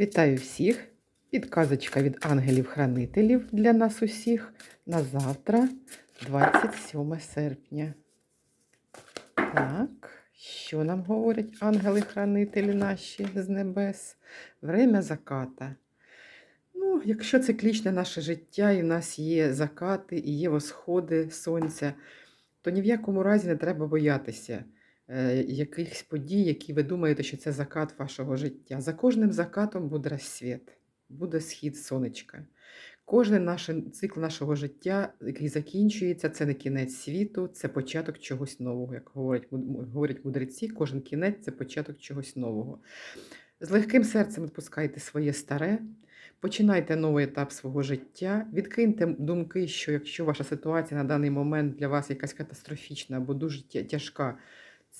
Вітаю всіх! Підказочка від ангелів-хранителів для нас усіх на завтра, 27 серпня. Так, що нам говорять ангели-хранителі наші з небес? Время заката. Ну, якщо циклічне наше життя, і в нас є закати, і є восходи сонця, то ні в якому разі не треба боятися якихось подій, які ви думаєте, що це закат вашого життя. За кожним закатом буде розсвіт, буде схід сонечка. Кожен наш цикл нашого життя, який закінчується, це не кінець світу, це початок чогось нового. Як говорять, говорять мудреці, кожен кінець це початок чогось нового. З легким серцем відпускайте своє старе, починайте новий етап свого життя, відкиньте думки, що якщо ваша ситуація на даний момент для вас якась катастрофічна або дуже тяжка,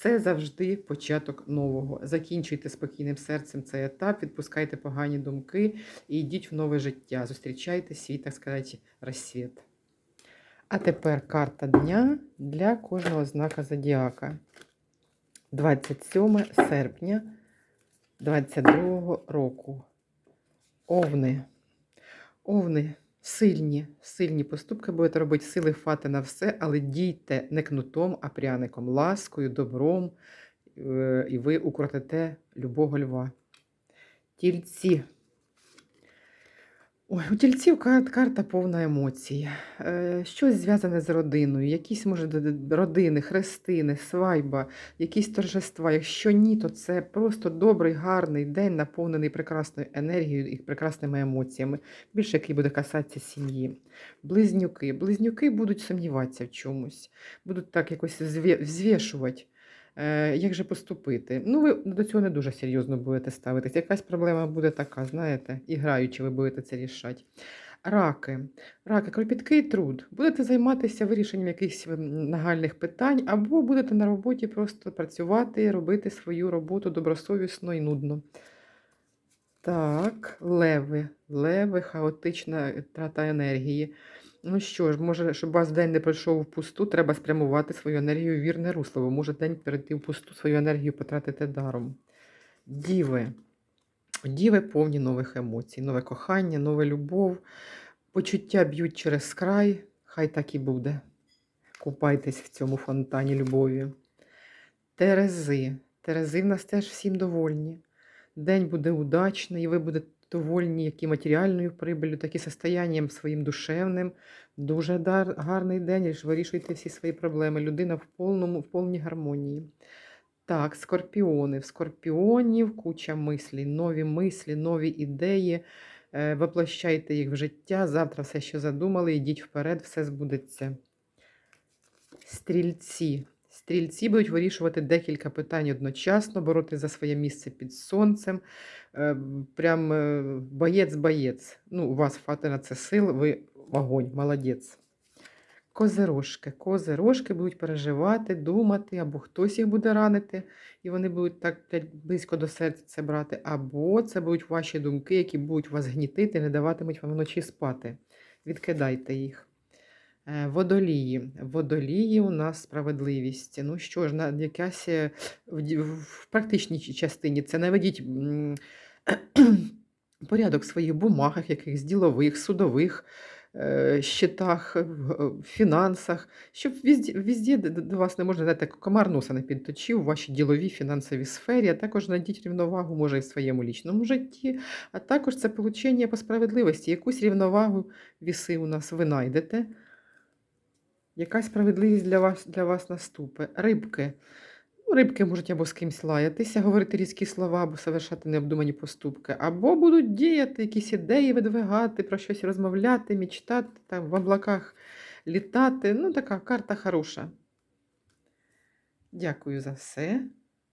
це завжди початок нового. Закінчуйте спокійним серцем цей етап, відпускайте погані думки і йдіть в нове життя. Зустрічайте свій, так сказати, розсвіт. А тепер карта дня для кожного знака зодіака. 27 серпня 22 року. Овни. Овни сильні, сильні поступки будете робити, сили хвати на все, але дійте не кнутом, а пряником, ласкою, добром, е, і ви укротите любого льва. Тільці. Ой, у тільців кар- карта повна емоцій. Е, Щось зв'язане з родиною, якісь, може, родини, хрестини, свайба, якісь торжества. Якщо ні, то це просто добрий, гарний день, наповнений прекрасною енергією і прекрасними емоціями, більше який буде касатися сім'ї. Близнюки. Близнюки будуть сумніватися в чомусь, будуть так якось взвішувати. Е, як же поступити? Ну, ви до цього не дуже серйозно будете ставитись. Якась проблема буде така, знаєте, і граючи, ви будете це рішати. Раки. Раки, кропіткий труд. Будете займатися вирішенням якихось нагальних питань, або будете на роботі просто працювати, робити свою роботу добросовісно і нудно. Так, леви. Леви, хаотична трата енергії. Ну що ж, може, щоб вас день не пройшов впусту, треба спрямувати свою енергію в вірне русло. Ви може день перейти впусту, свою енергію потратити даром. Діви. Діви повні нових емоцій, нове кохання, нова любов. Почуття б'ють через край, хай так і буде. Купайтесь в цьому фонтані любові. Терези. Терези в нас теж всім довольні. День буде удачний, і ви будете довольні як і матеріальною прибилю, так і состоянням своїм душевним. Дуже дар, гарний день, вирішуйте всі свої проблеми. Людина в, повному, в повній гармонії. Так, скорпіони. В скорпіонів куча мислей, нові мислі, нові ідеї. Е, Воплощайте їх в життя. Завтра все, що задумали, йдіть вперед, все збудеться. Стрільці. Стрільці будуть вирішувати декілька питань одночасно, боротися за своє місце під сонцем. Е, Прям е, боєць-боєць. Ну, у вас хватить на це сил, ви огонь, молодець. Козирожки. Козирожки будуть переживати, думати, або хтось їх буде ранити, і вони будуть так близько до серця це брати, або це будуть ваші думки, які будуть вас гнітити, не даватимуть вам вночі спати. Відкидайте їх. Е, Водолії. Водолії у нас справедливість. Ну що ж, на якась е, в, практичній частині це наведіть порядок в своїх бумагах, якихось ділових, судових е, щитах, фінансах, щоб візді, до вас не можна знаєте, комар носа не підточив у вашій діловій фінансовій сфері, а також знайдіть рівновагу, може, і в своєму лічному житті, а також це получення по справедливості. Якусь рівновагу віси у нас ви знайдете. Яка справедливість для вас, для вас наступить? Рибки. Ну, Рибки можуть або з кимсь лаятися, говорити різкі слова, або совершати необдумані поступки, або будуть діяти, якісь ідеї видвигати, про щось розмовляти, мічтати, там, в облаках літати. Ну, така карта хороша. Дякую за все.